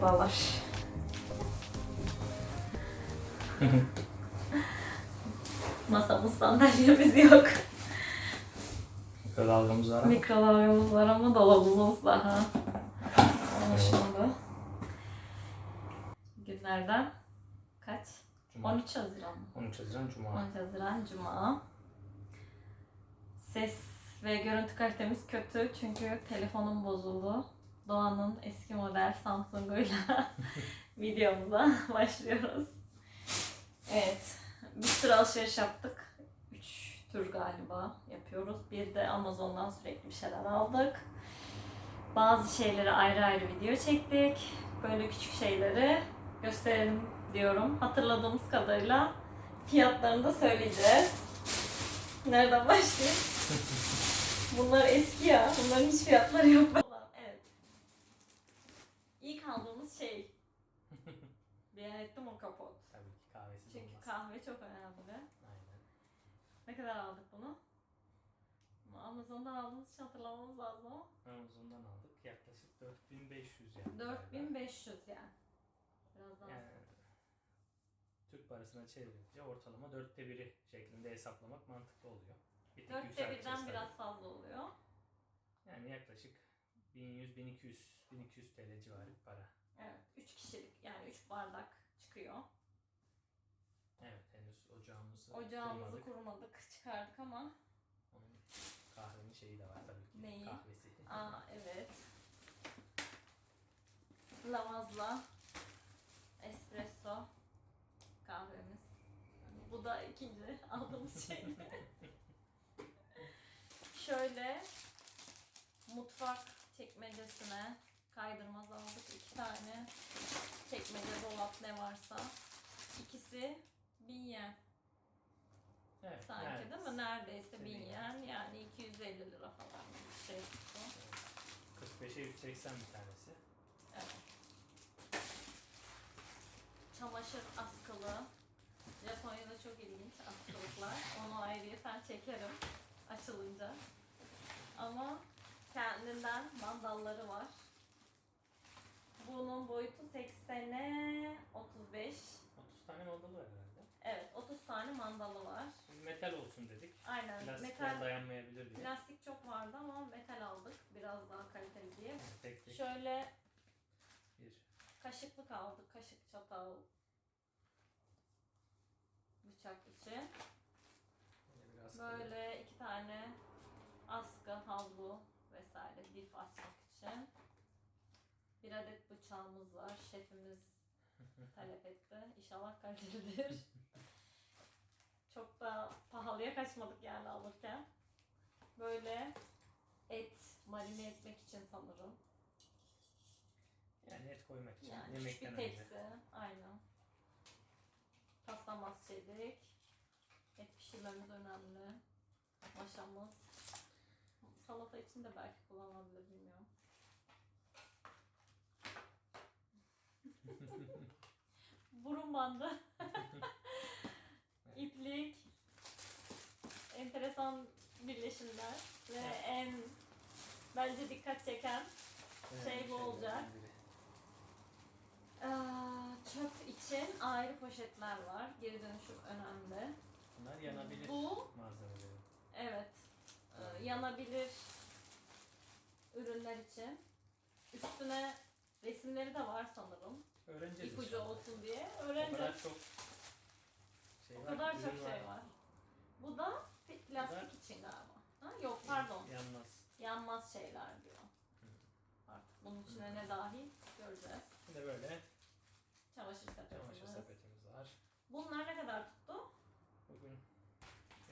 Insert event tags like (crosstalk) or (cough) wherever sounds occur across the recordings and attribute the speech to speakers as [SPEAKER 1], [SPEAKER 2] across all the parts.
[SPEAKER 1] Merhabalar. (laughs) Masamız sandalyemiz yok.
[SPEAKER 2] Mikrodalgamız var ama.
[SPEAKER 1] Mikrodalgamız var ama dolabımız daha. Anlaşıldı. Günlerden kaç?
[SPEAKER 2] Cuma.
[SPEAKER 1] 13 Haziran mı?
[SPEAKER 2] 13 Haziran Cuma.
[SPEAKER 1] 13 Haziran Cuma. Ses ve görüntü kalitemiz kötü çünkü telefonum bozuldu. Doğan'ın eski model Samsung'uyla (laughs) videomuza (laughs) başlıyoruz. Evet, bir sürü alışveriş yaptık. 3 tur galiba yapıyoruz. Bir de Amazon'dan sürekli bir şeyler aldık. Bazı şeyleri ayrı ayrı video çektik. Böyle küçük şeyleri gösterelim diyorum. Hatırladığımız kadarıyla fiyatlarını da söyleyeceğiz. Nereden başlayayım? (laughs) Bunlar eski ya. Bunların hiç fiyatları yok. Evet. İlk aldığımız şey. Beğen ettim o kapot.
[SPEAKER 2] Tabii ki kahvesiz
[SPEAKER 1] Çünkü
[SPEAKER 2] olmaz.
[SPEAKER 1] kahve çok önemli.
[SPEAKER 2] Aynen.
[SPEAKER 1] Ne kadar aldık bunu? Ama Amazon'dan aldığımız için hatırlamamız lazım ama.
[SPEAKER 2] Amazon'dan aldık. Yaklaşık 4500 yani.
[SPEAKER 1] 4500 yani. Biraz daha.
[SPEAKER 2] Yani Türk parasına çevirince ortalama dörtte biri şeklinde hesaplamak mantıklı oluyor. Bir tek
[SPEAKER 1] Dörtte
[SPEAKER 2] yükselteceğiz
[SPEAKER 1] birden
[SPEAKER 2] tabii.
[SPEAKER 1] biraz fazla oluyor.
[SPEAKER 2] Yani yaklaşık 1100 1200 1200 TL civarı bir para.
[SPEAKER 1] Evet. 3 kişilik yani 3 bardak çıkıyor.
[SPEAKER 2] Ocağımızı
[SPEAKER 1] Ocağımızı
[SPEAKER 2] kurmadık.
[SPEAKER 1] kurmadık, (laughs) çıkardık ama
[SPEAKER 2] Onun kahvenin şeyi de var tabii ki.
[SPEAKER 1] Neyi?
[SPEAKER 2] Kahvesi. (laughs)
[SPEAKER 1] aa evet. Lavazla espresso kahvemiz. Bu da ikinci (laughs) aldığımız şey. Şöyle mutfak çekmecesine kaydırmaz aldık iki tane. Çekmece, dolap ne varsa. İkisi bin yen.
[SPEAKER 2] Evet,
[SPEAKER 1] Sanki
[SPEAKER 2] evet.
[SPEAKER 1] değil mi? Neredeyse
[SPEAKER 2] Bin yen.
[SPEAKER 1] Yani 250 lira falan bir şey tuttu.
[SPEAKER 2] 45'e 180 bir tanesi.
[SPEAKER 1] Evet. Çamaşır askılı. Japonya'da çok ilginç askılıklar. (laughs) Onu ayrıyeten çekerim açılınca. Ama kendinden mandalları var. Bunun boyutu 80'e 35.
[SPEAKER 2] 30 tane modalı var.
[SPEAKER 1] Evet 30 tane mandalı var.
[SPEAKER 2] Metal olsun dedik.
[SPEAKER 1] Aynen
[SPEAKER 2] Plastikler
[SPEAKER 1] metal
[SPEAKER 2] dayanmayabilir diye.
[SPEAKER 1] plastik çok vardı ama metal aldık biraz daha kaliteli diye.
[SPEAKER 2] Tek tek
[SPEAKER 1] Şöyle
[SPEAKER 2] bir.
[SPEAKER 1] kaşıklık aldık. Kaşık, çatal, bıçak için.
[SPEAKER 2] Yine biraz
[SPEAKER 1] Böyle iki tane askı, havlu vesaire lif açmak için. Bir adet bıçağımız var. Şefimiz (laughs) talep etti. İnşallah kalitelidir. Çok da pahalıya kaçmadık yani alırken. Böyle et marine etmek için sanırım.
[SPEAKER 2] Yani et koymak için
[SPEAKER 1] Yani
[SPEAKER 2] yemekten
[SPEAKER 1] bir
[SPEAKER 2] önce.
[SPEAKER 1] tepsi. Aynen. Pastamaz çelik. Et pişirmemiz önemli. Maşamız. Salata için de belki kullanılabilir bilmiyorum. (laughs) Burun bandı. İplik. Enteresan birleşimler. Ve en bence dikkat çeken
[SPEAKER 2] Evet,
[SPEAKER 1] şey bu olacak. Aa, çöp için ayrı poşetler var. Geri dönüşüm önemli.
[SPEAKER 2] Bunlar yanabilir
[SPEAKER 1] Bu-
[SPEAKER 2] malzemeleri.
[SPEAKER 1] Evet. Ee, yanabilir ürünler için. Üstüne resimleri de var sanırım.
[SPEAKER 2] Öğreneceğiz
[SPEAKER 1] İpucu olsun diye.
[SPEAKER 2] O
[SPEAKER 1] Öğreneceğiz.
[SPEAKER 2] kadar çok şey
[SPEAKER 1] O
[SPEAKER 2] var,
[SPEAKER 1] kadar
[SPEAKER 2] ürün
[SPEAKER 1] çok şey var. Bu da plastik için galiba. Ha, yok pardon.
[SPEAKER 2] Yanmaz.
[SPEAKER 1] Yanmaz şeyler diyor. Artık bunun içine ne dahil göreceğiz.
[SPEAKER 2] Bir de böyle
[SPEAKER 1] Çamaşır
[SPEAKER 2] çamaşır
[SPEAKER 1] sepetimiz.
[SPEAKER 2] sepetimiz var.
[SPEAKER 1] Bunlar ne kadar tuttu?
[SPEAKER 2] Bugün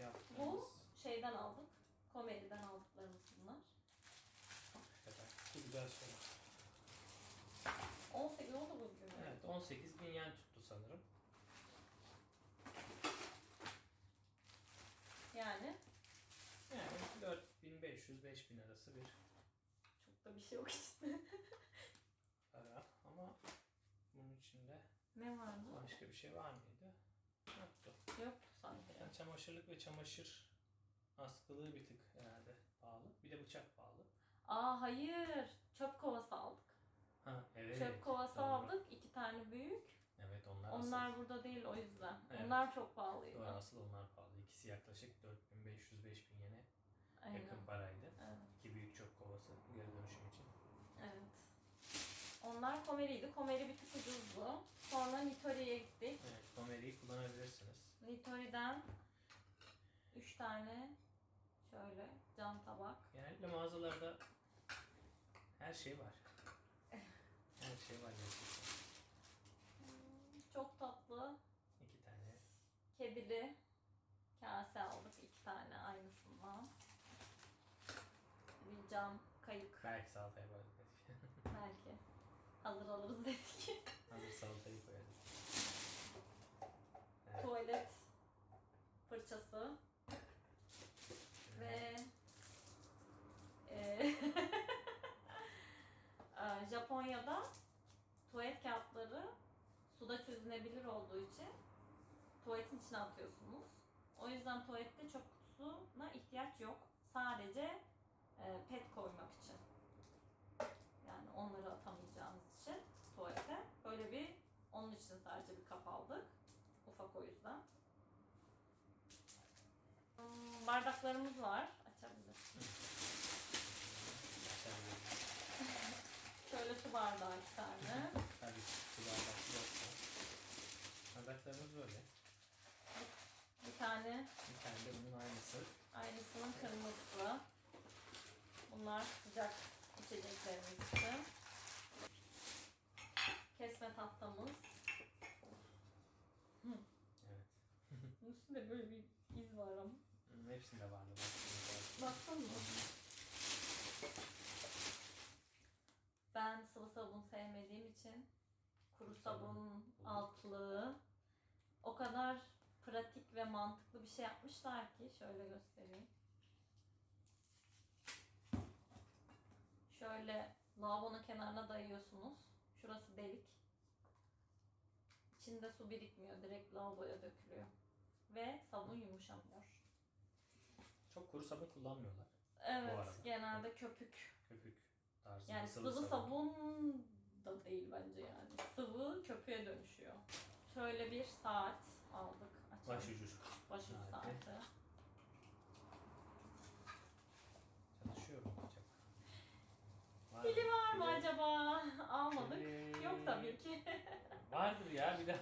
[SPEAKER 2] yaptığımız
[SPEAKER 1] Bu şeyden aldık. Komedi'den aldıklarımız bunlar.
[SPEAKER 2] kadar. Bu güzel soru.
[SPEAKER 1] 18 oldu bugün.
[SPEAKER 2] Evet 18 bin yen tuttu sanırım.
[SPEAKER 1] Yani
[SPEAKER 2] Yani 4500-5000 arası bir
[SPEAKER 1] çok da bir şey yok işte. (laughs)
[SPEAKER 2] para ama bunun içinde
[SPEAKER 1] ne vardı?
[SPEAKER 2] başka bir şey var mıydı? Yoktu.
[SPEAKER 1] Yok sanki.
[SPEAKER 2] Yani çamaşırlık ve çamaşır askılığı bir tık herhalde pahalı. Bir de bıçak pahalı.
[SPEAKER 1] Aa hayır. Çöp kovası aldık.
[SPEAKER 2] Ha evet. Evet.
[SPEAKER 1] Çöp kovası
[SPEAKER 2] doğru.
[SPEAKER 1] aldık. iki tane büyük.
[SPEAKER 2] Evet onlar,
[SPEAKER 1] Onlar
[SPEAKER 2] asıl.
[SPEAKER 1] burada değil o yüzden.
[SPEAKER 2] Evet.
[SPEAKER 1] Onlar çok pahalıydı.
[SPEAKER 2] Doğru, asıl onlar pahalı. İkisi yaklaşık 4500-5000 yene
[SPEAKER 1] Aynen.
[SPEAKER 2] yakın paraydı.
[SPEAKER 1] Evet.
[SPEAKER 2] İki büyük çöp kovası geri dönüşüm için.
[SPEAKER 1] evet. Onlar komeriydi. Komeri bir tık ucuzdu. Sonra Nitori'ye gittik.
[SPEAKER 2] Evet, Komeri'yi kullanabilirsiniz.
[SPEAKER 1] Nitori'den 3 tane şöyle cam tabak.
[SPEAKER 2] Genellikle mağazalarda her şey var. Her şey var gerçekten.
[SPEAKER 1] Çok tatlı
[SPEAKER 2] İki tane.
[SPEAKER 1] kedili kase aldık. iki tane aynısından. Bir cam kayık
[SPEAKER 2] Belki salataya koyarız. (laughs)
[SPEAKER 1] belki. Hazır alırız dedik.
[SPEAKER 2] Hazır salatayı koyarız. Evet.
[SPEAKER 1] Tuvalet fırçası ve e, (laughs) e, Japonya'da tuvalet kağıtları suda çözünebilir olduğu için tuvaletin içine atıyorsunuz. O yüzden tuvalette çöp kutusuna ihtiyaç yok. Sadece pet koymak için. Yani onları atamayacağımız için tuvalete. Böyle bir onun için sadece bir kap aldık. Ufak o yüzden. Hmm, Bardaklarımız var. Açabilirsin. Şöyle su bardağı iki tane.
[SPEAKER 2] Tabii su bardak yoksa. Bardaklarımız böyle.
[SPEAKER 1] Bir tane
[SPEAKER 2] Bir tane de bunun aynısı.
[SPEAKER 1] aynısının kırmızısı. Bunlar sıcak içeceklerimiz için. Kesme tahtamız.
[SPEAKER 2] Evet. (laughs)
[SPEAKER 1] Bunun üstünde böyle bir iz var ama.
[SPEAKER 2] Hmm, hepsinde vardı. Bak,
[SPEAKER 1] Baktın mı? Ben sıvı sabun sevmediğim için kuru Sabun. altlığı o kadar pratik ve mantıklı bir şey yapmışlar ki şöyle göstereyim. Şöyle lavabonun kenarına dayıyorsunuz. Şurası delik. İçinde su birikmiyor. Direkt lavaboya dökülüyor. Ve sabun yumuşamıyor.
[SPEAKER 2] Çok kuru sabun kullanmıyorlar.
[SPEAKER 1] Evet, genelde köpük.
[SPEAKER 2] Köpük tarzında
[SPEAKER 1] Yani sıvı, sabun da değil bence yani. Sıvı köpüğe dönüşüyor. Şöyle bir saat aldık. Açalım.
[SPEAKER 2] Başucu
[SPEAKER 1] Başucu
[SPEAKER 2] saati.
[SPEAKER 1] saati.
[SPEAKER 2] çalışıyor mu acaba? Var
[SPEAKER 1] Pili var mı acaba? (laughs) Almadık.
[SPEAKER 2] Pili-
[SPEAKER 1] Yok tabii ki. (laughs)
[SPEAKER 2] Vardır ya bir de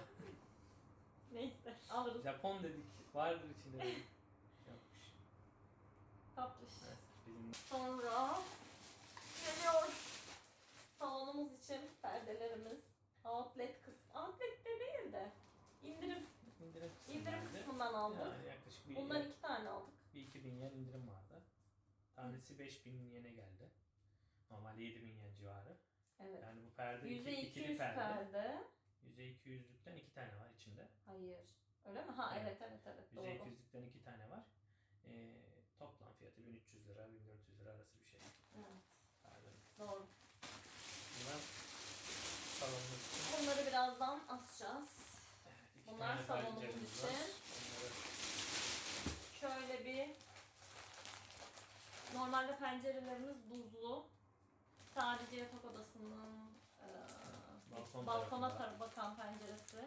[SPEAKER 1] Neyse alırız.
[SPEAKER 2] Japon dedik. Vardır içinde (laughs) dedik. Yokmuş.
[SPEAKER 1] Tatlış.
[SPEAKER 2] Evet, bizim
[SPEAKER 1] Sonra geliyor. Salonumuz için perdelerimiz. Outlet kısmı. Outlet de değil de indirim,
[SPEAKER 2] indirim
[SPEAKER 1] indirim
[SPEAKER 2] kısmındaydı.
[SPEAKER 1] kısmından aldık.
[SPEAKER 2] Yani yaklaşık bir,
[SPEAKER 1] Bundan iki tane aldık.
[SPEAKER 2] bir 2000 yen indirim vardı. Tanesi 5000 yene geldi. Normalde 7000 yen civarı.
[SPEAKER 1] Evet.
[SPEAKER 2] Yani bu perde
[SPEAKER 1] Yüzde
[SPEAKER 2] iki, ikili
[SPEAKER 1] 200
[SPEAKER 2] perde.
[SPEAKER 1] perde.
[SPEAKER 2] Yüzde 200'lükten iki tane var içinde.
[SPEAKER 1] Hayır. Öyle mi? Ha
[SPEAKER 2] Evet.
[SPEAKER 1] evet evet evet. Doğru.
[SPEAKER 2] 200'lükten iki tane var. Ee, toplam fiyatı 1300 lira, 1400 lira arası bir şey.
[SPEAKER 1] Evet,
[SPEAKER 2] Pardon.
[SPEAKER 1] doğru.
[SPEAKER 2] Bunlar salonumuz için.
[SPEAKER 1] Bunları birazdan asacağız.
[SPEAKER 2] Evet,
[SPEAKER 1] Bunlar salonumuz için. Şöyle bir normalde pencerelerimiz buzlu. Sadece yatak odasının e,
[SPEAKER 2] Balkon
[SPEAKER 1] balkona tarafı bakan penceresi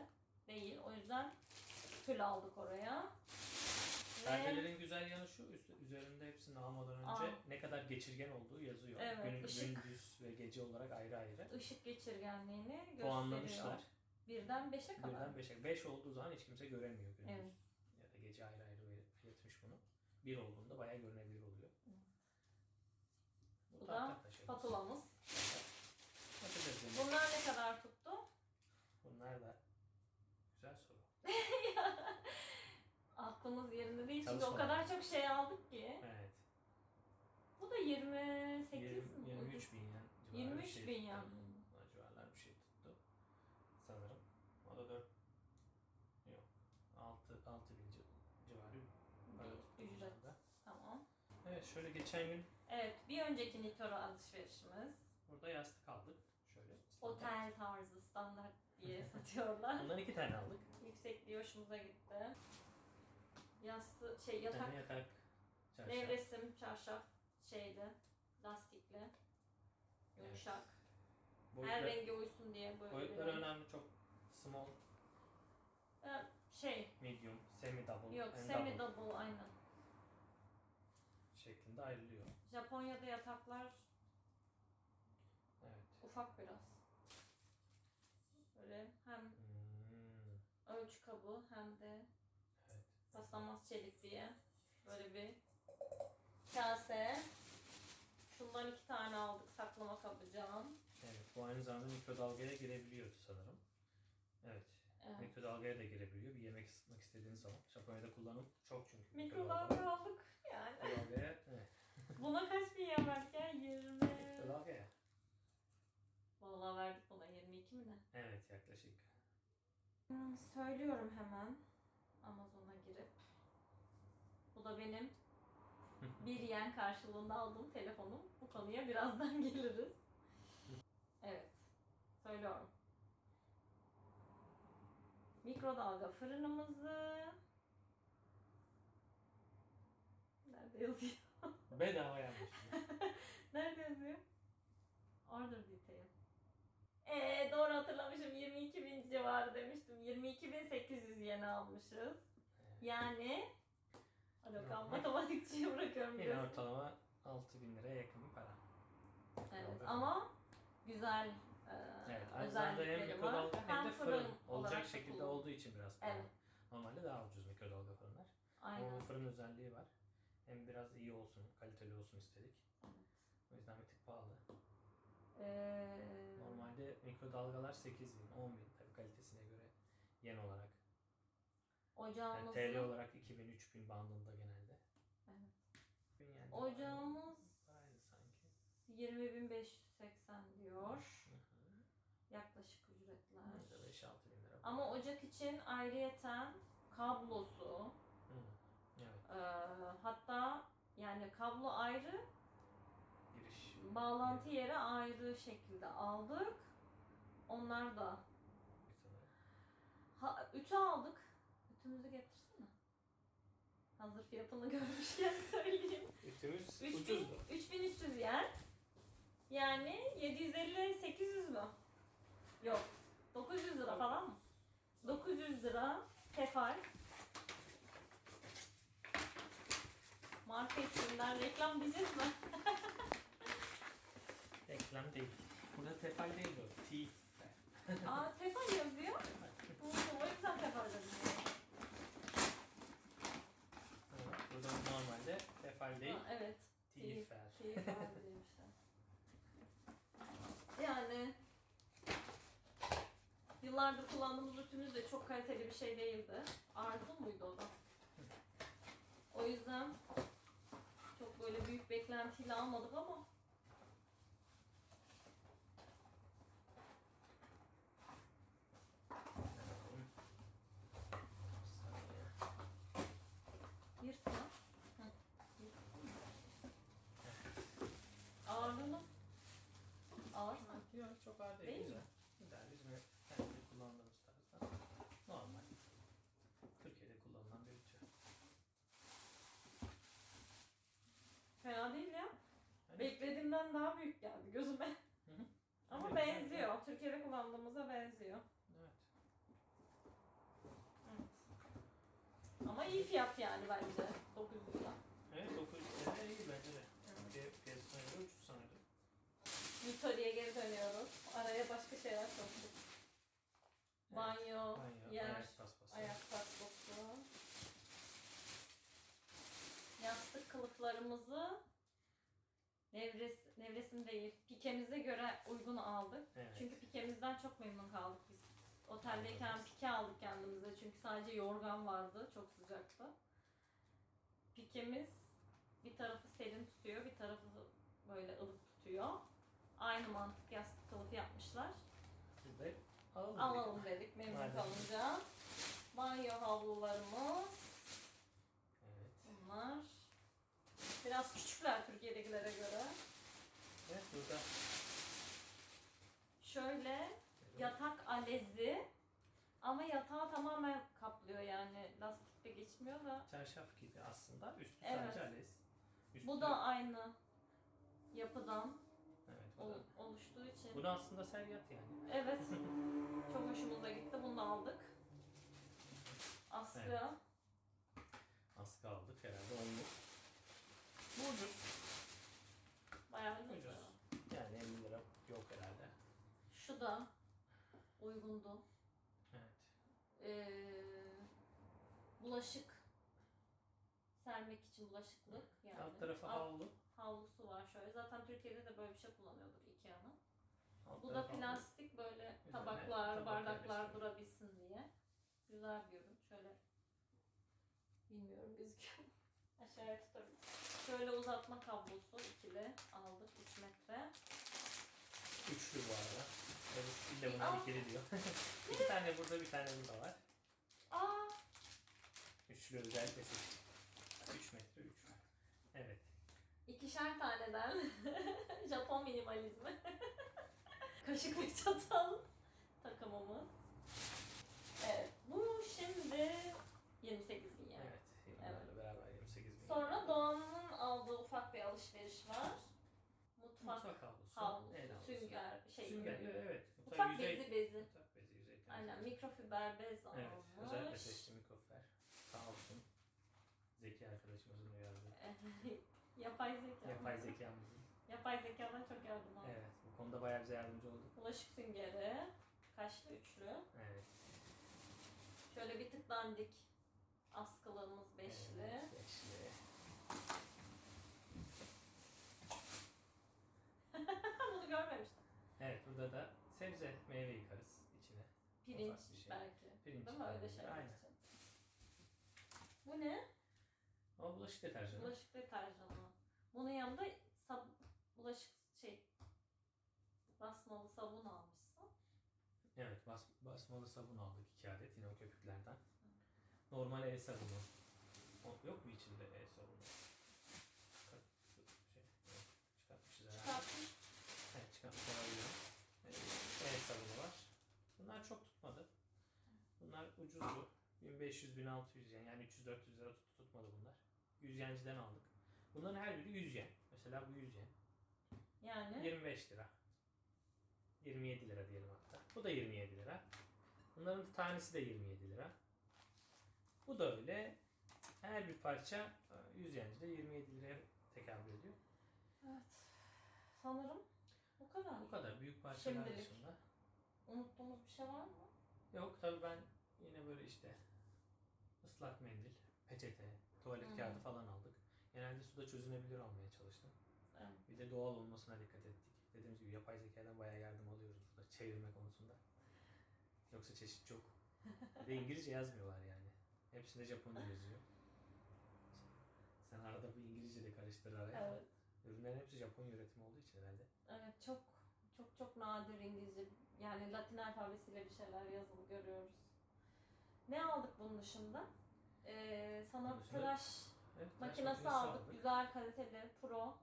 [SPEAKER 1] değil. O yüzden tül aldık oraya. Ve
[SPEAKER 2] Perdelerin güzel yanı şu, üst- üzerinde hepsini almadan önce
[SPEAKER 1] Aa.
[SPEAKER 2] ne kadar geçirgen olduğu yazıyor.
[SPEAKER 1] Evet,
[SPEAKER 2] Gün-
[SPEAKER 1] ışık.
[SPEAKER 2] gündüz ve gece olarak ayrı ayrı.
[SPEAKER 1] ışık geçirgenliğini gösteriyor.
[SPEAKER 2] Puanlamışlar.
[SPEAKER 1] Birden beşe kadar.
[SPEAKER 2] Birden 5'e. 5 olduğu zaman hiç kimse göremiyor gündüz.
[SPEAKER 1] Evet.
[SPEAKER 2] Ya da gece ayrı ayrı belirtmiş bunu. 1 olduğunda bayağı görünebilir oluyor.
[SPEAKER 1] Bu da.
[SPEAKER 2] Patates yemeği.
[SPEAKER 1] Bunlar ne kadar tuttu?
[SPEAKER 2] Bunlar da güzel soru. (laughs)
[SPEAKER 1] Aklımız yerinde değil çünkü o kadar çok şey aldık ki.
[SPEAKER 2] Evet.
[SPEAKER 1] Bu da 28
[SPEAKER 2] 20,
[SPEAKER 1] mi?
[SPEAKER 2] 23 bin yen civarı
[SPEAKER 1] 23
[SPEAKER 2] bir şey
[SPEAKER 1] bin
[SPEAKER 2] tuttu.
[SPEAKER 1] yen.
[SPEAKER 2] O civarlar bir şey tuttu. Sanırım. O da 4 yok. 6, 6 bin ci- civarı bir para tuttu.
[SPEAKER 1] Ücret. Tamam.
[SPEAKER 2] Evet şöyle geçen gün
[SPEAKER 1] Evet bir önceki Nitoro alışverişimiz.
[SPEAKER 2] burada yastık aldık. Şöyle. standart.
[SPEAKER 1] Otel tarzı standart diye (laughs) satıyorlar.
[SPEAKER 2] Bundan iki tane aldık.
[SPEAKER 1] Yüksekliği hoşumuza gitti. Yastığı şey
[SPEAKER 2] Bir tane
[SPEAKER 1] yatak
[SPEAKER 2] yatak. çarşaf.
[SPEAKER 1] nevresim çarşaf şeyli lastikli yumuşak. Her
[SPEAKER 2] Boyutları,
[SPEAKER 1] rengi uysun diye böyle. renk.
[SPEAKER 2] önemli çok small,
[SPEAKER 1] Ee, Şey,
[SPEAKER 2] medium, semi double,
[SPEAKER 1] yok
[SPEAKER 2] and
[SPEAKER 1] semi
[SPEAKER 2] double
[SPEAKER 1] double aynen.
[SPEAKER 2] şeklinde ayrılıyor.
[SPEAKER 1] Japonya'da yataklar
[SPEAKER 2] Evet.
[SPEAKER 1] ufak biraz. Böyle hem
[SPEAKER 2] Hmm,
[SPEAKER 1] ölçü kabı hem de
[SPEAKER 2] evet.
[SPEAKER 1] paslanmaz çelik diye böyle bir kase. Şundan iki tane aldık saklama kabı cam.
[SPEAKER 2] Evet, bu aynı zamanda mikrodalgaya girebiliyordu sanırım. Evet,
[SPEAKER 1] Evet.
[SPEAKER 2] mikrodalgaya da girebiliyor. Bir yemek ısıtmak istediğiniz zaman. Japonya'da kullanım çok çünkü.
[SPEAKER 1] Mikrodalga aldık yani.
[SPEAKER 2] Mikrodalgaya, evet.
[SPEAKER 1] Buna kaç bin yemek ya? 20.
[SPEAKER 2] Mikrodalgaya.
[SPEAKER 1] Vallahi verdik buna 22 mi ne?
[SPEAKER 2] Evet, yaklaşık.
[SPEAKER 1] Hmm, Söylüyorum hemen Amazon'a girip. Bu da benim (laughs) bir yen karşılığında aldığım telefonum. Bu konuya birazdan (laughs) geliriz. Evet. Söylüyorum. Mikrodalga fırınımızı Nerede yazıyor?
[SPEAKER 2] Bedava yapmış. (laughs)
[SPEAKER 1] Nerede yazıyor? Order detail. Ee, doğru hatırlamışım. 22 bin civarı demiştim. 22.800 yeni almışız.
[SPEAKER 2] Evet.
[SPEAKER 1] Yani Hadi bakalım
[SPEAKER 2] Hı.
[SPEAKER 1] matematikçiye bırakıyorum
[SPEAKER 2] Yine ortalama 6000 liraya yakın bir para.
[SPEAKER 1] Evet ama güzel e,
[SPEAKER 2] Evet, aynı zamanda hem
[SPEAKER 1] özellikleri var.
[SPEAKER 2] mikrodalga hem de fırın
[SPEAKER 1] olarak
[SPEAKER 2] olacak
[SPEAKER 1] da
[SPEAKER 2] şekilde
[SPEAKER 1] kullan-
[SPEAKER 2] olduğu için biraz pahalı.
[SPEAKER 1] Evet.
[SPEAKER 2] Normalde daha ucuz mikrodalga fırınlar. Ama
[SPEAKER 1] Aynen.
[SPEAKER 2] bu fırın özelliği var. Hem biraz iyi olsun, kaliteli olsun istedik. O yüzden bir tık pahalı.
[SPEAKER 1] Ee,
[SPEAKER 2] Normalde mikrodalgalar 8000, 10000 tabii kalitesine göre yen olarak. Yani
[SPEAKER 1] ocağımızı
[SPEAKER 2] TL olarak 2000, 3000 bandında genelde.
[SPEAKER 1] Evet.
[SPEAKER 2] Yani
[SPEAKER 1] ocağımız
[SPEAKER 2] Aynı sanki.
[SPEAKER 1] 20.580 diyor.
[SPEAKER 2] Hı hı.
[SPEAKER 1] Yaklaşık ücretler.
[SPEAKER 2] Bence 5-6 bin lira.
[SPEAKER 1] Ama ocak için ayrıyeten kablosu,
[SPEAKER 2] Hı. Evet,
[SPEAKER 1] e, hatta yani kablo ayrı,
[SPEAKER 2] giriş.
[SPEAKER 1] bağlantı yeri ayrı şekilde aldık. Onlar da. Ha, ütü aldık. Ütümüzü getirsene. Hazır fiyatını görmüşken (laughs) söyleyeyim.
[SPEAKER 2] Ütümüz
[SPEAKER 1] 3000,
[SPEAKER 2] ucuzdu.
[SPEAKER 1] 3300 yen. Yani 750-800 mü? Yok. 900 lira falan mı? 900 lira tefal. Marka isminden reklam diyeceğiz mi? (laughs)
[SPEAKER 2] Reklam değil. Burada tefal değil o. Tif.
[SPEAKER 1] Aa (laughs) tefal yazıyor. Hmm, o yüzden tefal yazıyor.
[SPEAKER 2] Evet, Burada normalde tefal değil.
[SPEAKER 1] Ha, evet.
[SPEAKER 2] Tifer.
[SPEAKER 1] Keyif (laughs) demişler. Yani yıllardır kullandığımız ütümüz de çok kaliteli bir şey değildi. Arzu muydu o da? O yüzden böyle büyük beklentiyle almadık ama yırtma. Ağırlığını ağır mı?
[SPEAKER 2] Yok çok ağır değil.
[SPEAKER 1] Değil mi?
[SPEAKER 2] Güzel. Bizim kendi kullandığımız tarzda. Normal. Türkiye'de kullanılan bir ütü.
[SPEAKER 1] Fena değil ya.
[SPEAKER 2] Hani-
[SPEAKER 1] Beklediğimden daha büyük geldi gözüme.
[SPEAKER 2] Hı hı. (laughs)
[SPEAKER 1] Ama
[SPEAKER 2] Evet,
[SPEAKER 1] benziyor. Türkiye'de kullandığımıza benziyor.
[SPEAKER 2] Evet.
[SPEAKER 1] Evet. Ama iyi fiyat yani bence 900 lira.
[SPEAKER 2] Evet 900 lira iyi bence de. Pi- Piyasasına göre ucuz sanırım.
[SPEAKER 1] Victoria'ya geri dönüyoruz. Araya başka şeyler soktuk. Banyo,
[SPEAKER 2] Banyo,
[SPEAKER 1] yer,
[SPEAKER 2] ayak paspası.
[SPEAKER 1] ayak pasposu. Yastık kılıflarımızı nevres, nevresim değil, pikemize göre uygun aldık.
[SPEAKER 2] Evet.
[SPEAKER 1] Çünkü pikemizden çok memnun kaldık biz. Oteldeyken
[SPEAKER 2] Anladım.
[SPEAKER 1] pike aldık kendimize çünkü sadece yorgan vardı, çok sıcaktı. Pikemiz bir tarafı serin tutuyor, bir tarafı böyle ılık tutuyor. Aynı mantık yastık kılıfı yapmışlar.
[SPEAKER 2] Biz de alalım.
[SPEAKER 1] Alalım dedik memnun
[SPEAKER 2] Madem.
[SPEAKER 1] kalınca. Banyo havlularımız
[SPEAKER 2] Evet.
[SPEAKER 1] bunlar. Biraz küçükler Türkiye'dekilere göre.
[SPEAKER 2] Evet burada.
[SPEAKER 1] Şöyle yatak alezi ama yatağı tamamen kaplıyor yani lastikte geçmiyor da.
[SPEAKER 2] Çarşaf gibi aslında. Üstü
[SPEAKER 1] Evet.
[SPEAKER 2] sadece aliz. Üstü,
[SPEAKER 1] Bu da aynı yapıdan
[SPEAKER 2] Evet da.
[SPEAKER 1] ol- oluştuğu için.
[SPEAKER 2] Bu da aslında seryat yani.
[SPEAKER 1] Evet. Çok hoşumuza gitti. Bunu aldık. Askı.
[SPEAKER 2] Evet. Askı aldık herhalde onluk. Bu ucuz.
[SPEAKER 1] Bayağı ucuz.
[SPEAKER 2] Ucuz. Yani 50 lira yok herhalde.
[SPEAKER 1] Şu da uygundu.
[SPEAKER 2] Evet.
[SPEAKER 1] Ee, bulaşık sermek için bulaşıklık yani.
[SPEAKER 2] Alt tarafı
[SPEAKER 1] Alt-
[SPEAKER 2] havlu.
[SPEAKER 1] havlusu var şöyle. Zaten Türkiye'de de böyle bir şey kullanıyorduk Ikea'nın.
[SPEAKER 2] Alt
[SPEAKER 1] Bu da
[SPEAKER 2] havlu.
[SPEAKER 1] plastik böyle
[SPEAKER 2] Üzerine
[SPEAKER 1] tabaklar,
[SPEAKER 2] tabak
[SPEAKER 1] bardaklar
[SPEAKER 2] yerleştiriyor.
[SPEAKER 1] durabilsin diye. Güzel bir ürün. Şöyle bilmiyorum gözüküyor. Aşağıya tutarım. Şöyle uzatma kablosu ikili aldık 3 metre.
[SPEAKER 2] Üçlü bu arada. Evet, illa
[SPEAKER 1] Aa.
[SPEAKER 2] bunlar ikili diyor. (laughs) İki tane burada bir tane burada var.
[SPEAKER 1] Aa
[SPEAKER 2] Üçlü özellikle seçtim. 3 metre 3. Evet.
[SPEAKER 1] ikişer taneden (laughs) Japon minimalizmi. (laughs) Kaşık ve çatal takımımız. Evet bu şimdi 28 bin yani.
[SPEAKER 2] Evet. Bunlarla beraber 28 bin.
[SPEAKER 1] Sonra Doğan'ın aldığı ufak bir alışveriş var. Mutfak,
[SPEAKER 2] Mutfak havlusu.
[SPEAKER 1] havlusu,
[SPEAKER 2] el havlusu.
[SPEAKER 1] Sünger, şey,
[SPEAKER 2] Sünger, evet.
[SPEAKER 1] mutfak bezi bezi.
[SPEAKER 2] Mutfak bezi yüzey
[SPEAKER 1] Aynen mikrofiber bez almış.
[SPEAKER 2] Evet. Özellikle seçtim mikrofer. Sağ olsun. Zeki arkadaşımızın uyardığı. (laughs)
[SPEAKER 1] Yapay zeka.
[SPEAKER 2] Yapay zekamızın.
[SPEAKER 1] Yapay zekadan çok yardım aldım.
[SPEAKER 2] Evet. Bu konuda bayağı bize yardımcı oldu.
[SPEAKER 1] Bulaşık süngeri. Kaşlı üçlü.
[SPEAKER 2] Evet.
[SPEAKER 1] Şöyle bir tık dandik. Askılığımız beşli.
[SPEAKER 2] Evet, beşli.
[SPEAKER 1] Bunu görmemiştim.
[SPEAKER 2] Evet. Burada da sebze, meyve yıkarız içine.
[SPEAKER 1] Pirinç
[SPEAKER 2] Ufak bir şey.
[SPEAKER 1] belki.
[SPEAKER 2] Pirinç
[SPEAKER 1] Değil mi öyle şeyler
[SPEAKER 2] Aynen.
[SPEAKER 1] için. Bu ne?
[SPEAKER 2] O bulaşık deterjanı.
[SPEAKER 1] Bulaşık deterjanı. Bunun yanında sab bulaşık şey basmalı sabun almışsın.
[SPEAKER 2] Evet, bas, basmalı sabun aldık iki adet yine o köpüklerden. Normal el sabunu. O, yok mu içinde el sabunu? Şey, çıkartmışız herhalde.
[SPEAKER 1] Çıkartmış.
[SPEAKER 2] Evet, çıkartmış olabilirim. Evet, el sabunu var. Bunlar çok tutmadı. Bunlar ucuzdu. 1500-1600 yen yani 300-400 lira tut, tutmadı bunlar. 100 yenciden aldık. Bunların her biri 100 yen. Mesela bu 100 yen.
[SPEAKER 1] Yani
[SPEAKER 2] 25 lira. 27 lira diyelim hatta. Bu da 27 lira. Bunların tanesi de 27 lira. Bu da öyle. Her bir parça e, 100 yencide 27 liraya tekabül ediyor.
[SPEAKER 1] evet. Sanırım bu kadar.
[SPEAKER 2] Bu kadar büyük parçalar
[SPEAKER 1] Şimdilik.
[SPEAKER 2] dışında.
[SPEAKER 1] Unuttuğumuz bir şey var mı?
[SPEAKER 2] Yok tabii ben yine böyle işte ıslak mendil, peçete, tuvalet kağıdı falan aldık. Genelde suda çözünebilir almaya çalıştım.
[SPEAKER 1] Evet.
[SPEAKER 2] Bir de doğal olmasına dikkat ettik. Dediğimiz gibi yapay zekadan bayağı yardım alıyoruz burada çevirme konusunda. Yoksa çeşit çok. Bir de İngilizce yazmıyorlar yani. Hepsinde Japonca yazıyor. Sen arada bu İngilizce de karıştır araya.
[SPEAKER 1] Evet.
[SPEAKER 2] Ürünlerin hepsi Japon üretimi olduğu için herhalde.
[SPEAKER 1] Evet çok çok çok nadir İngilizce yani Latin alfabesiyle bir şeyler yazılı görüyoruz. Ne aldık bunun dışında? Ee, sana
[SPEAKER 2] Bunun dışında
[SPEAKER 1] tıraş
[SPEAKER 2] Evet, tıraş
[SPEAKER 1] makinesi aldık. Güzel kaliteli pro.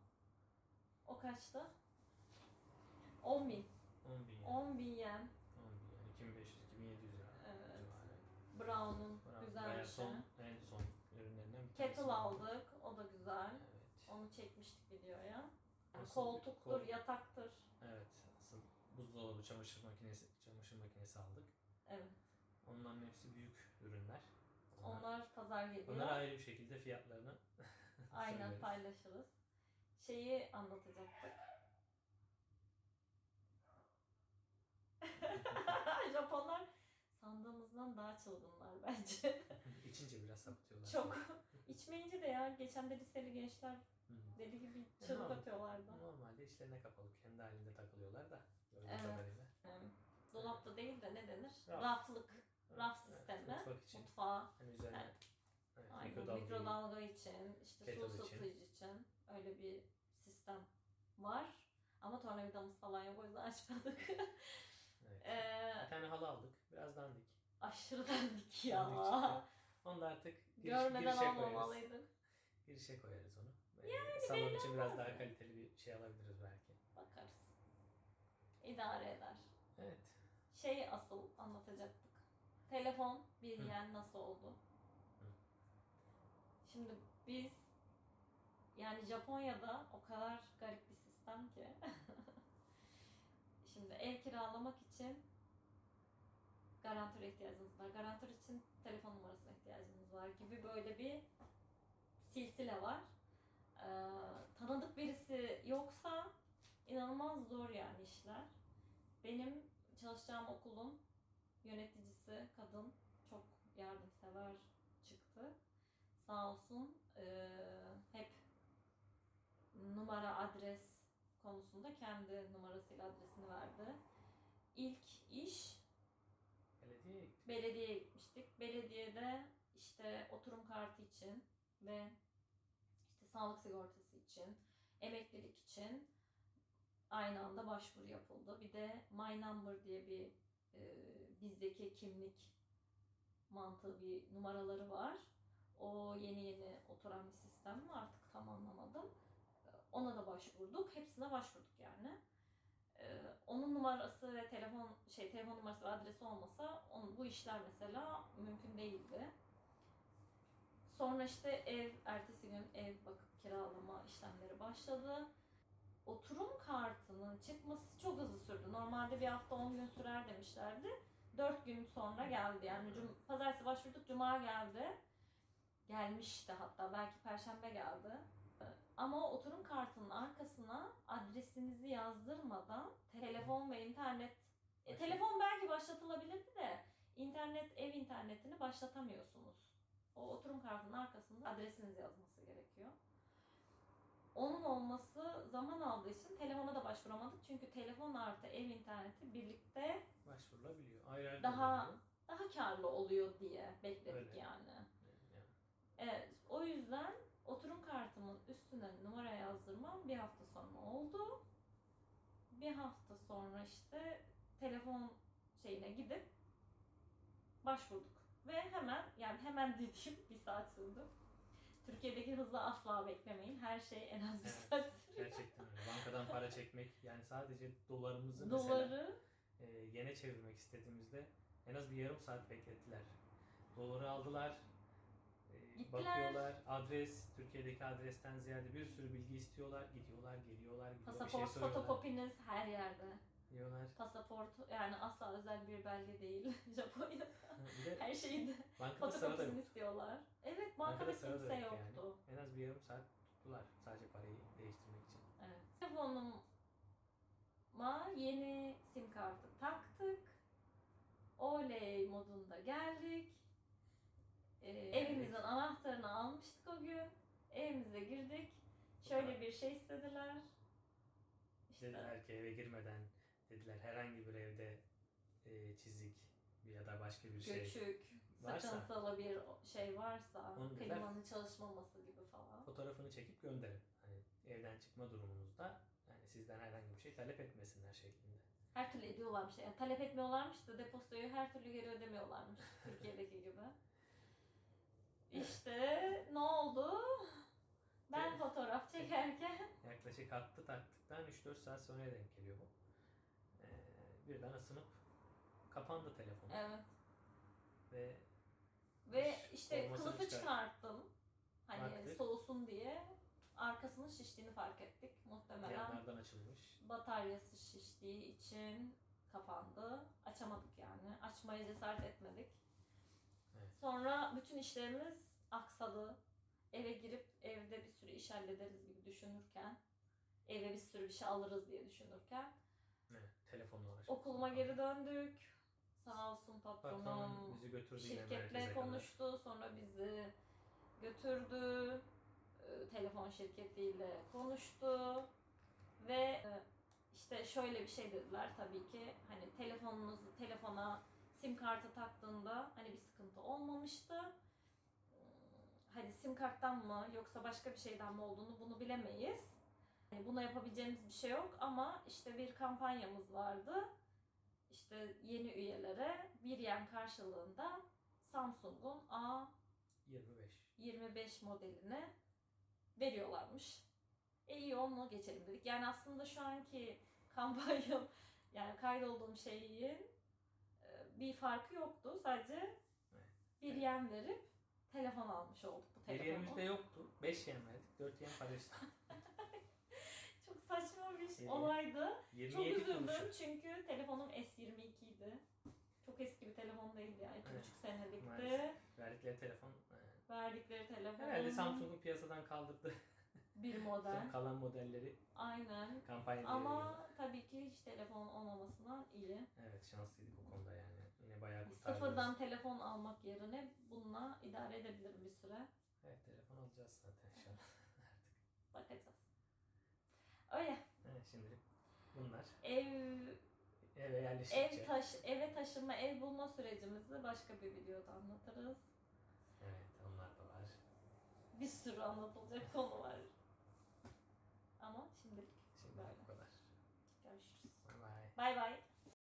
[SPEAKER 1] O kaçtı? 10 bin.
[SPEAKER 2] 10 bin yani.
[SPEAKER 1] 10 bin yen.
[SPEAKER 2] 10 bin yani 2500-2700 lira
[SPEAKER 1] Evet.
[SPEAKER 2] civarı.
[SPEAKER 1] Brown'un
[SPEAKER 2] Bravo.
[SPEAKER 1] güzel
[SPEAKER 2] Bayağı
[SPEAKER 1] bir şey.
[SPEAKER 2] son, en son ürünlerinden bir tanesi.
[SPEAKER 1] Kettle aldık. O da güzel.
[SPEAKER 2] Evet.
[SPEAKER 1] Onu çekmiştik videoya. Yani koltuktur,
[SPEAKER 2] kol-
[SPEAKER 1] yataktır.
[SPEAKER 2] Evet. Asıl buzdolabı, çamaşır makinesi, çamaşır makinesi aldık.
[SPEAKER 1] Evet.
[SPEAKER 2] Onların hepsi büyük ürünler.
[SPEAKER 1] Onlar pazar geliyor.
[SPEAKER 2] Onlara ayrı bir şekilde fiyatlarını (laughs)
[SPEAKER 1] Aynen
[SPEAKER 2] söyleriz.
[SPEAKER 1] paylaşırız. Şeyi anlatacaktık. (laughs) Japonlar sandığımızdan daha çılgınlar bence. (laughs)
[SPEAKER 2] İçince biraz sapıtıyorlar.
[SPEAKER 1] Çok. İçmeyince de ya geçen de liseli gençler deli gibi çığlık atıyorlardı.
[SPEAKER 2] Normalde içlerine kapalı. Kendi halinde takılıyorlar da.
[SPEAKER 1] Evet.
[SPEAKER 2] kadarıyla.
[SPEAKER 1] Dolapta değil de ne denir?
[SPEAKER 2] Raf.
[SPEAKER 1] Raflık. Raf
[SPEAKER 2] Evet,
[SPEAKER 1] sistemi.
[SPEAKER 2] Mutfak için.
[SPEAKER 1] Mutfağa.
[SPEAKER 2] Hani üzerine
[SPEAKER 1] Evet.
[SPEAKER 2] evet,
[SPEAKER 1] Aynen.
[SPEAKER 2] mikrodalga,
[SPEAKER 1] Mikrodalga için, işte su
[SPEAKER 2] için.
[SPEAKER 1] ısıtıcı için öyle bir sistem var. Ama tornavidamız falan yok o yüzden açmadık. (laughs)
[SPEAKER 2] Evet.
[SPEAKER 1] Ee,
[SPEAKER 2] Bir tane halı aldık. Biraz dandik.
[SPEAKER 1] aşırı dandik
[SPEAKER 2] Dandik
[SPEAKER 1] ya.
[SPEAKER 2] çıktı. Onu da artık giriş,
[SPEAKER 1] Görmeden
[SPEAKER 2] girişe koyarız. Girişe koyarız onu. Yani salon için biraz daha kaliteli bir şey alabiliriz belki.
[SPEAKER 1] Bakarız. İdare eder.
[SPEAKER 2] Evet.
[SPEAKER 1] Şeyi asıl anlatacaktık. Telefon yen nasıl oldu?
[SPEAKER 2] Hı.
[SPEAKER 1] Şimdi biz yani Japonya'da o kadar garip bir sistem ki. (laughs) Şimdi kiralamak için garantöre ihtiyacınız var. Garantör için telefon numarasına ihtiyacınız var gibi böyle bir silsile var. Ee, tanıdık birisi yoksa inanılmaz zor yani işler. Benim çalışacağım okulun yöneticisi kadın çok yardımsever çıktı. Sağ olsun ee, hep numara adres konusunda kendi numarasıyla adresini verdi. İlk iş
[SPEAKER 2] Belediyeye gittik.
[SPEAKER 1] belediyeye gitmiştik. Belediyede işte oturum kartı için ve işte sağlık sigortası için, emeklilik için aynı anda başvuru yapıldı. Bir de My Number diye bir e, bizdeki kimlik mantığı bir numaraları var. O yeni yeni oturan bir sistem artık tam anlamadım. Ona da başvurduk. Hepsine başvurduk yani. Ee, onun numarası ve telefon şey telefon numarası ve adresi olmasa onun bu işler mesela mümkün değildi. Sonra işte ev ertesi gün ev bakıp kiralama işlemleri başladı. Oturum kartının çıkması çok hızlı sürdü. Normalde bir hafta 10 gün sürer demişlerdi. 4 gün sonra geldi. Yani cum pazartesi başvurduk, cuma geldi. Gelmişti hatta belki perşembe geldi. Ama oturum kartının arkasına adresinizi yazdırmadan telefon ve internet e, telefon belki başlatılabilirdi de internet ev internetini başlatamıyorsunuz. O oturum kartının arkasında adresiniz yazması gerekiyor. Onun olması zaman aldığı için telefona da başvuramadık. Çünkü telefon artı ev interneti birlikte
[SPEAKER 2] Başvurulabiliyor. Ayrı ayrı
[SPEAKER 1] Daha-
[SPEAKER 2] oluyor.
[SPEAKER 1] daha karlı oluyor diye bekledik
[SPEAKER 2] Öyle.
[SPEAKER 1] yani.
[SPEAKER 2] Yani
[SPEAKER 1] Evet, o yüzden oturum kartımın üstüne numara yazdırmam bir hafta sonra oldu. Bir hafta sonra işte telefon şeyine gidip başvurduk. Ve hemen, yani hemen dediğim (laughs) bir saat sürdü. Türkiye'deki hızı asla beklemeyin. Her şey en az bir
[SPEAKER 2] Evet,
[SPEAKER 1] saat sürüyor.
[SPEAKER 2] Gerçekten öyle. Bankadan para çekmek yani sadece dolarımızı mesela
[SPEAKER 1] Doları
[SPEAKER 2] e, yene çevirmek istediğimizde en az bir yarım saat beklettiler. Doları aldılar. e,
[SPEAKER 1] Gittiler.
[SPEAKER 2] bakıyorlar. Adres, Türkiye'deki adresten ziyade bir sürü bilgi istiyorlar. Gidiyorlar, geliyorlar, gidiyor, bir şey
[SPEAKER 1] pasaport fotokopiniz her yerde.
[SPEAKER 2] Diyorlar.
[SPEAKER 1] Pasaport yani asla özel bir belge değil (laughs) Japonya'da.
[SPEAKER 2] De
[SPEAKER 1] Her
[SPEAKER 2] yok.
[SPEAKER 1] fotokopisini istiyorlar. Evet bankada kimse
[SPEAKER 2] yok
[SPEAKER 1] yoktu.
[SPEAKER 2] yani. En az bir yarım saat tuttular sadece parayı değiştirmek için.
[SPEAKER 1] Evet. Telefonuma yeni sim kartı taktık. Oley modunda geldik. Ee, evimizin anahtarını almıştık o gün. Evimize girdik. Şöyle bir şey istediler. İşte
[SPEAKER 2] Dediler ki eve girmeden dediler herhangi bir evde e, çizik ya da başka bir şey
[SPEAKER 1] göçük,
[SPEAKER 2] varsa-
[SPEAKER 1] sıkıntılı bir şey varsa,
[SPEAKER 2] Onu dediler.
[SPEAKER 1] klimanın çalışmaması gibi falan.
[SPEAKER 2] fotoğrafını çekip gönderin. Hani evden çıkma durumunuzda yani sizden herhangi bir şey talep etmesinler şeklinde.
[SPEAKER 1] Her türlü ediyorlarmış. Yani talep etmiyorlarmış da depozitoyu her türlü geri ödemiyorlarmış (laughs) Türkiye'deki gibi. (laughs) İşte ne oldu? Ben
[SPEAKER 2] Evet.
[SPEAKER 1] fotoğraf çekerken
[SPEAKER 2] Yaklaşık hattı taktıktan 3-4 saat sonra denk geliyor bu. Birden ısınıp kapandı telefon.
[SPEAKER 1] evet
[SPEAKER 2] Ve
[SPEAKER 1] ve
[SPEAKER 2] İş
[SPEAKER 1] işte kılıfı
[SPEAKER 2] çıkar-
[SPEAKER 1] çıkarttım. Hani
[SPEAKER 2] Baktık.
[SPEAKER 1] soğusun diye arkasının şiştiğini fark ettik. Muhtemelen
[SPEAKER 2] yanlardan açılmış.
[SPEAKER 1] bataryası şiştiği için kapandı. Açamadık yani. Açmaya cesaret etmedik.
[SPEAKER 2] Evet.
[SPEAKER 1] Sonra bütün işlerimiz aksadı. Eve girip evde bir sürü iş hallederiz gibi düşünürken, eve bir sürü bir şey alırız diye düşünürken
[SPEAKER 2] telefonla uğraşmış.
[SPEAKER 1] okuluma geri döndük. Sağ olsun
[SPEAKER 2] Patron
[SPEAKER 1] patronum
[SPEAKER 2] bizi götürdü
[SPEAKER 1] şirketle konuştu. Sonra bizi götürdü. Ee, Telefon şirketiyle konuştu. Ve e, işte şöyle bir şey dediler tabii ki. Hani telefonunuzu telefona sim kartı taktığında hani bir sıkıntı olmamıştı. Hmm, Hani sim karttan mı yoksa başka bir şeyden mi olduğunu bunu bilemeyiz. Hani buna yapabileceğimiz bir şey yok ama işte bir kampanyamız vardı. İşte yeni üyelere bir yen karşılığında Samsung'un A
[SPEAKER 2] 25.
[SPEAKER 1] 25 modelini veriyorlarmış. E iyi onu geçelim dedik. Yani aslında şu anki (laughs) kampanyam yani kaydolduğum şeyin e, bir farkı yoktu. Sadece
[SPEAKER 2] Evet.
[SPEAKER 1] bir yen verip telefon almış olduk bu
[SPEAKER 2] Bir
[SPEAKER 1] telefonu.
[SPEAKER 2] yerimizde yoktu. 5 yen verdik. 4 yen.
[SPEAKER 1] Çok
[SPEAKER 2] Evet.
[SPEAKER 1] olaydı. Çok
[SPEAKER 2] 27
[SPEAKER 1] üzüldüm
[SPEAKER 2] kuruşu.
[SPEAKER 1] çünkü telefonum S22 idi. Çok eski bir telefon değildi yani. İki
[SPEAKER 2] Evet,
[SPEAKER 1] buçuk senelikti.
[SPEAKER 2] maalesef. Verdikleri telefon e,
[SPEAKER 1] Verdikleri telefon.
[SPEAKER 2] herhalde Samsung'un piyasadan kaldırdı. (laughs)
[SPEAKER 1] Bir model.
[SPEAKER 2] Son kalan modelleri
[SPEAKER 1] Aynen.
[SPEAKER 2] kampanya
[SPEAKER 1] Ama tabii ki hiç telefon olmamasından iyi.
[SPEAKER 2] Evet şanslıydık o konuda yani. Yine bayağı kurtardı.
[SPEAKER 1] Sıfırdan telefon almak yerine bununla idare edebilirim bir süre.
[SPEAKER 2] Evet telefon alacağız zaten şu (laughs) an.
[SPEAKER 1] Bakacağız. Öyle
[SPEAKER 2] şimdi bunlar.
[SPEAKER 1] Ev
[SPEAKER 2] eve yerleşince.
[SPEAKER 1] Ev taş eve taşınma, ev bulma sürecimizi başka bir videoda anlatırız.
[SPEAKER 2] Evet, onlar da var.
[SPEAKER 1] Bir sürü anlatılacak konu var. Ama şimdilik,
[SPEAKER 2] şimdilik böyle. bu kadar.
[SPEAKER 1] Görüşürüz.
[SPEAKER 2] Bay bay.
[SPEAKER 1] Bay bay.